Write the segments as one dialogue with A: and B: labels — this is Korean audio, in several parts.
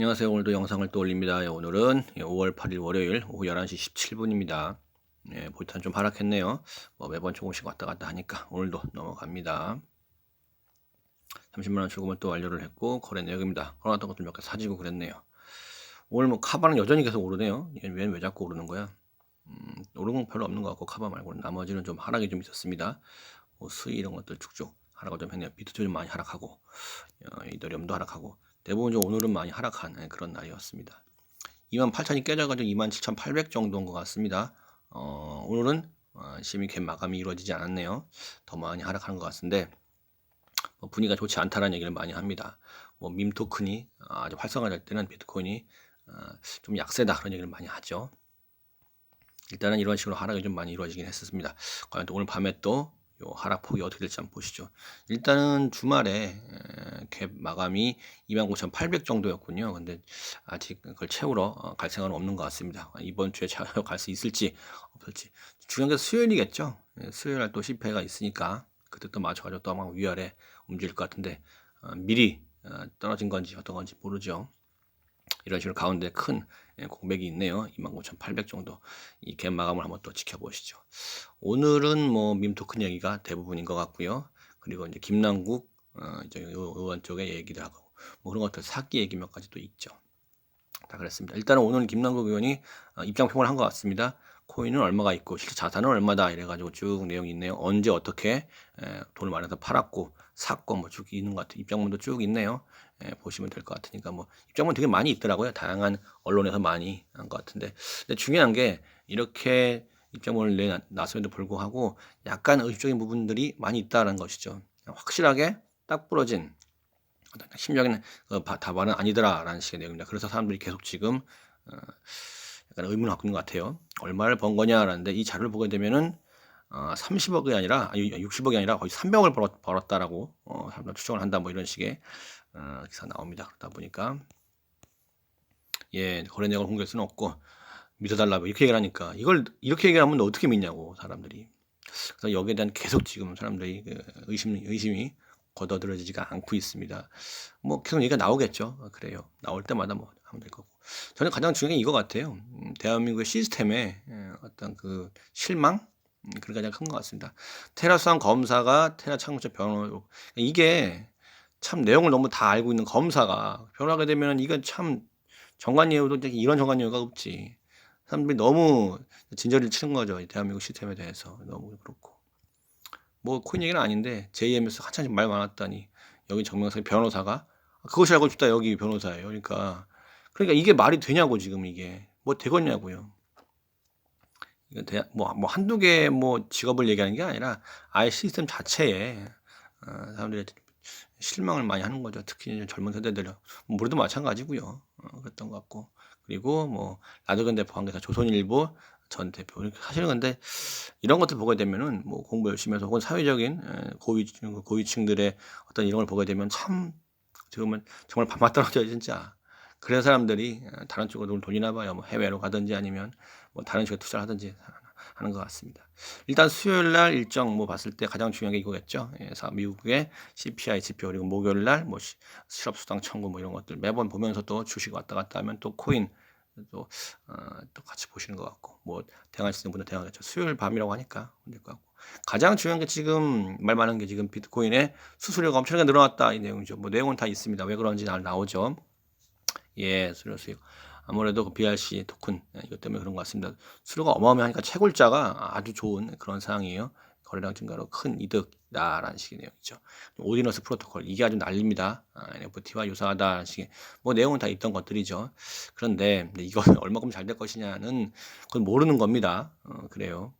A: 안녕하세요. 오늘도 영상을 또 올립니다. 예, 오늘은 5월 8일 월요일 오후 11시 17분입니다. 예, 볼탄 좀 하락했네요. 뭐 매번 조금씩 왔다 갔다 하니까 오늘도 넘어갑니다. 30만원 출금을 또 완료를 했고 거래 내역입니다. 걸어놨던 것들 몇개 사지고 그랬네요. 오늘 뭐 카바는 여전히 계속 오르네요. 얘는 왜 자꾸 오르는 거야? 음, 오른 건 별로 없는 것 같고 카바 말고는 나머지는 좀 하락이 좀 있었습니다. 뭐 수위 이런 것들 쭉쭉 하락을 좀 했네요. 비트도 좀 많이 하락하고 어, 이더리움도 하락하고 대부분적으로 오늘은 많이 하락한 예, 그런 날이었습니다. 28,000이 깨져가지고 27,800 정도인 것 같습니다. 어, 오늘은 어, 시미캡 마감이 이루어지지 않았네요. 더 많이 하락하는 것 같은데 뭐 분위기가 좋지 않다는 얘기를 많이 합니다. 뭐 밈 토큰이 아주 활성화될 때는 비트코인이 어, 좀 약세다 그런 얘기를 많이 하죠. 일단은 이런 식으로 하락이 좀 많이 이루어지긴 했었습니다. 과연 또 오늘 밤에 또 요 하락폭이 어떻게 될지 한번 보시죠. 일단은 주말에 갭 마감이 29,800 정도였군요. 근데 아직 그걸 채우러 어, 갈 생각은 없는 것 같습니다. 이번 주에 채우러 갈 수 있을지 없을지 중요한 게 수요일이겠죠. 예, 수요일 날또 CPI가 있으니까 그때 또 맞춰가지고 또 아마 위아래 움직일 것 같은데 어, 미리 어, 떨어진 건지 어떤 건지 모르죠. 이런 식으로 가운데 큰 예, 공백이 있네요. 29,800 정도. 이 갭 마감을 한번 또 지켜보시죠. 오늘은 뭐 밈토큰 얘기가 대부분인 것 같고요. 그리고 이제 김남국 어, 이제 의원 쪽에 얘기도 하고 뭐 그런 것들 사기 얘기 몇 가지 도 있죠. 다 그랬습니다. 일단은 오늘 김남국 의원이 어, 입장표명을 한 것 같습니다. 코인은 얼마가 있고 실제 자산은 얼마다 이래가지고 쭉 내용이 있네요. 언제 어떻게 에, 돈을 많이 서 팔았고 샀고 뭐쭉 있는 것 같아요. 입장문도 쭉 있네요. 에, 보시면 될 것 같으니까 뭐 입장문 되게 많이 있더라고요. 다양한 언론에서 많이 한 것 같은데 근데 중요한 게 이렇게 입장문을 내놨음에도 불구하고 약간 의식적인 부분들이 많이 있다는 것이죠. 확실하게 딱 부러진 심적인 그 답안은 아니더라라는 식의 내용입니다. 그래서 사람들이 계속 지금 어, 약간 의문을 갖고 있는 것 같아요. 얼마를 번 거냐라는데 이 자료를 보게 되면은 어, 30억이 아니라 아니 60억이 아니라 거의 300억을 벌었, 벌었다라고 어, 추정을 한다 뭐 이런 식의 어, 기사 나옵니다. 그러다 보니까 예 거래 내역을 공개할 수는 없고 믿어달라 고 이렇게 얘기를 하니까 이걸 이렇게 얘기하면 어떻게 믿냐고 사람들이 그래서 여기에 대한 계속 지금 사람들이 그 의심 의심이 걷어들여지지가 않고 있습니다. 뭐 계속 얘기가 나오겠죠. 어, 그래요. 나올 때마다 뭐 하면 될 거고. 저는 가장 중요한 게 이거 같아요. 음, 대한민국의 시스템에 예, 어떤 그 실망 음, 그런 게 가장 큰 것 같습니다. 테라수상 검사가 테라 창무처 변호 이게 참 내용을 너무 다 알고 있는 검사가 변호하게 되면 이건 참 정관예우도 이런 정관예우가 없지. 사람들이 너무 진저리를 치는 거죠. 대한민국 시스템에 대해서 너무 그렇고. 뭐 코인 얘기는 아닌데 JM에서 한참 말 많았다니 여기 정명석 변호사가 그것이 알고 싶다 여기 변호사예요. 그러니까 그러니까 이게 말이 되냐고 지금 이게 뭐 되겠냐고요. 이거 대, 뭐, 뭐 한두 개 뭐 직업을 얘기하는 게 아니라 아예 시스템 자체에 어, 사람들이 실망을 많이 하는 거죠. 특히 젊은 세대들 우리도 마찬가지고요. 어, 그랬던 것 같고 그리고 뭐 라드건 대표 관계사 조선일보 전 대표 사실은 근데 이런 것들 보게 되면은 뭐 공부 열심히 해서 혹은 사회적인 고위 고위층들의 어떤 이런 걸 보게 되면 참 지금은 정말 밥맛 떨어져요 진짜 그런 사람들이 다른 쪽으로 돈이나 봐요 뭐 해외로 가든지 아니면 뭐 다른 식으로 투자를 하든지 하는 것 같습니다. 일단 수요일 날 일정 뭐 봤을 때 가장 중요한 게 이거겠죠. 예, 미국의 CPI 지표 그리고 목요일 날뭐 실업 수당 청구 뭐 이런 것들 매번 보면서 또 주식 왔다 갔다 하면 또 코인 또, 어, 또 같이 보시는 것 같고 뭐 대응하시는 분은 대응하겠죠. 수요일 밤이라고 하니까 될것 같고 가장 중요한 게 지금 말 많은 게 지금 비트코인의 수수료가 엄청나게 늘어났다 이 내용이죠. 뭐 내용은 다 있습니다. 왜 그런지 나오죠. 예, 수수료 수익. 아무래도 그 BRC 토큰 예, 이것 때문에 그런 것 같습니다. 수료가 어마어마하니까 채굴자가 아주 좋은 그런 상황이에요. 거래량 증가로 큰 이득이다라는 식의 내용이죠. 오디너스 프로토콜 이게 아주 난립니다. 아, NFT와 유사하다라는 식의 뭐 내용은 다 있던 것들이죠. 그런데 이거 얼마큼 잘 될 것이냐는 그건 모르는 겁니다. 어, 그래요.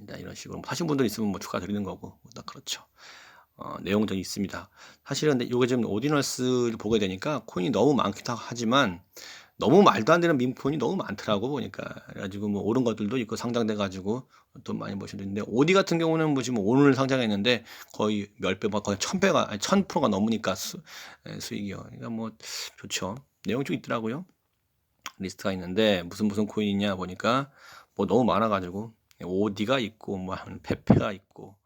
A: 일단 이런 식으로 뭐 하신 분들 있으면 뭐 축하드리는 거고 다 그렇죠. 어, 내용들이 있습니다. 사실은 근데 이게 지금 오디너스를 보게 되니까 코인이 너무 많기도 하지만 너무 말도 안 되는 민코인이 너무 많더라고 보니까 그래가지고 뭐 오른 것들도 있고 상장돼 가지고 돈 많이 버시는 있는데 오디 같은 경우는 뭐 지금 오늘 상장했는데 거의 몇 배, 거의 천 배가 아니 천 프로가 넘으니까 수, 예, 수익이요. 그러니까 뭐 좋죠. 내용 좀 있더라고요. 리스트가 있는데 무슨 무슨 코인이냐 보니까 뭐 너무 많아가지고 오디가 있고 뭐 페페가 있고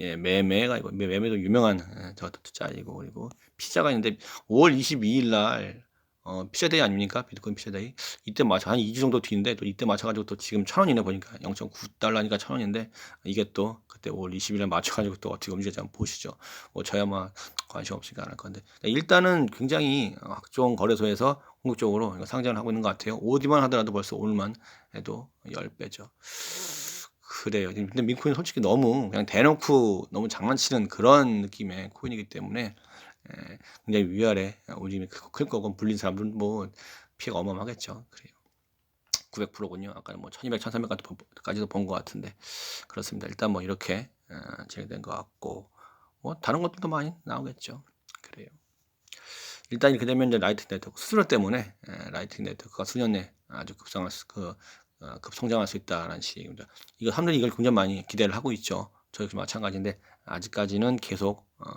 A: 예, 매매가 이거 매- 매매도 유명한 예, 저것도 짤이고 그리고 피자가 있는데 5월 22일 날 어, 피자데이 아닙니까? 비트코인 피자데이. 이때 맞춰 한 2주 정도 뒤인데 또 이때 맞춰 가지고 또 지금 1,000원이네 보니까 0.9달러니까 1,000원인데 이게 또 그때 5월 20일 날 맞춰 가지고 또 어떻게 움직일지 한번 보시죠. 뭐 저야 뭐 관심 없으니까 안 할 건데. 일단은 굉장히 각종 거래소에서 이거 상장을 하고 있는 것 같아요. 오디만 하더라도 벌써 오늘만 해도 10배죠. 그래요. 근데 민코인 솔직히 너무 그냥 대놓고 너무 장난치는 그런 느낌의 코인이기 때문에 에, 굉장히 위아래 움직임이 크- 클 거고 불린 사람들은 뭐 피해가 어마어마하겠죠. 그래요. 900%군요. 아까는 뭐 1200, 1300까지도 본 것 같은데 그렇습니다. 일단 뭐 이렇게 어, 진행된 것 같고 뭐 다른 것들도 많이 나오겠죠. 그래요. 일단 이렇게 되면 이제 라이팅 네트워크 수수료 때문에 에, 라이팅 네트워크가 수년 내 아주 급상할 수, 그, 어, 급성장할 수 있다라는 식입니다. 이거 사람들이 이걸 굉장히 많이 기대를 하고 있죠. 저희도 마찬가지인데 아직까지는 계속 어,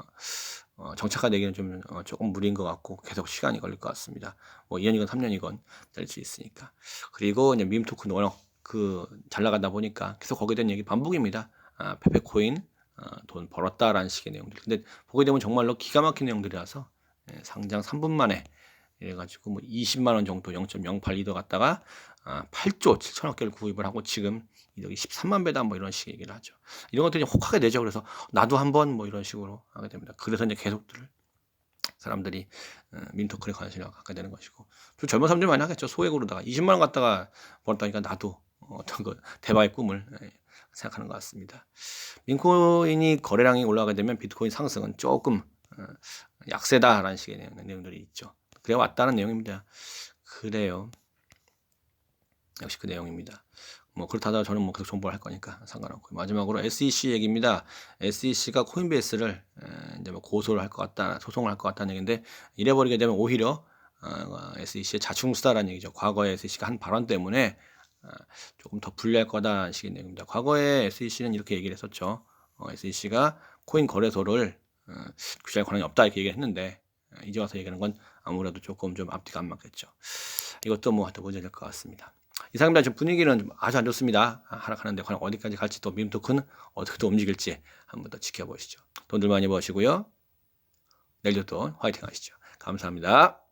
A: 어, 정착화 되기는 좀 어, 조금 무리인 것 같고 계속 시간이 걸릴 것 같습니다. 뭐 2년이건 3년이건 될 수 있으니까. 그리고 이제 밈 토큰 워낙 그잘 나가다 보니까 계속 거기에 대한 얘기 반복입니다. 아, 페페코인 어, 돈 벌었다라는 식의 내용들. 근데 보게 되면 정말로 기가 막힌 내용들이라서 예, 상장 3분 만에 이래가지고 뭐 20만 원 정도 0.08리더 갖다가 아, 8조 7천억 개를 구입을 하고 지금 이덕이 13만 배다 뭐 이런 식 얘기를 하죠. 이런 것들이 혹하게 되죠. 그래서 나도 한번 뭐 이런 식으로 하게 됩니다. 그래서 이제 계속들 사람들이 어, 민토큰에 관심을 갖게 되는 것이고 좀 젊은 사람들이 많이 하겠죠. 소액으로다가 20만 원 갖다가 벌었다니까 나도 어떤 그 대박의 꿈을 예, 생각하는 것 같습니다. 민코인이 거래량이 올라가게 되면 비트코인 상승은 조금 어, 약세다라는 식의 내용, 내용들이 있죠. 그래 왔다는 내용입니다. 그래요. 역시 그 내용입니다. 뭐 그렇다다 저는 뭐 계속 정보를 할 거니까 상관없고 마지막으로 SEC 얘기입니다. SEC가 코인베이스를 에, 이제 뭐 고소를 할 것 같다, 소송을 할 것 같다는 얘기인데 이래 버리게 되면 오히려 어, SEC의 자충수다라는 얘기죠. 과거에 SEC가 한 발언 때문에 어, 조금 더 불리할 거다 식의 내용입니다. 과거에 SEC는 이렇게 얘기를 했었죠. 어, SEC가 코인 거래소를 어, 규제할 권한이 없다 이렇게 얘기했는데 어, 이제 와서 얘기하는 건 아무래도 조금 좀 앞뒤가 안 맞겠죠. 이것도 뭐 하여튼 문제될 것 같습니다. 이상입니다. 지금 분위기는 좀 아주 안 좋습니다. 아, 하락하는데 과연 어디까지 갈지 또 밈토큰 어떻게 또 움직일지 한번 더 지켜보시죠. 돈들 많이 버시고요. 내일도 또 화이팅 하시죠. 감사합니다.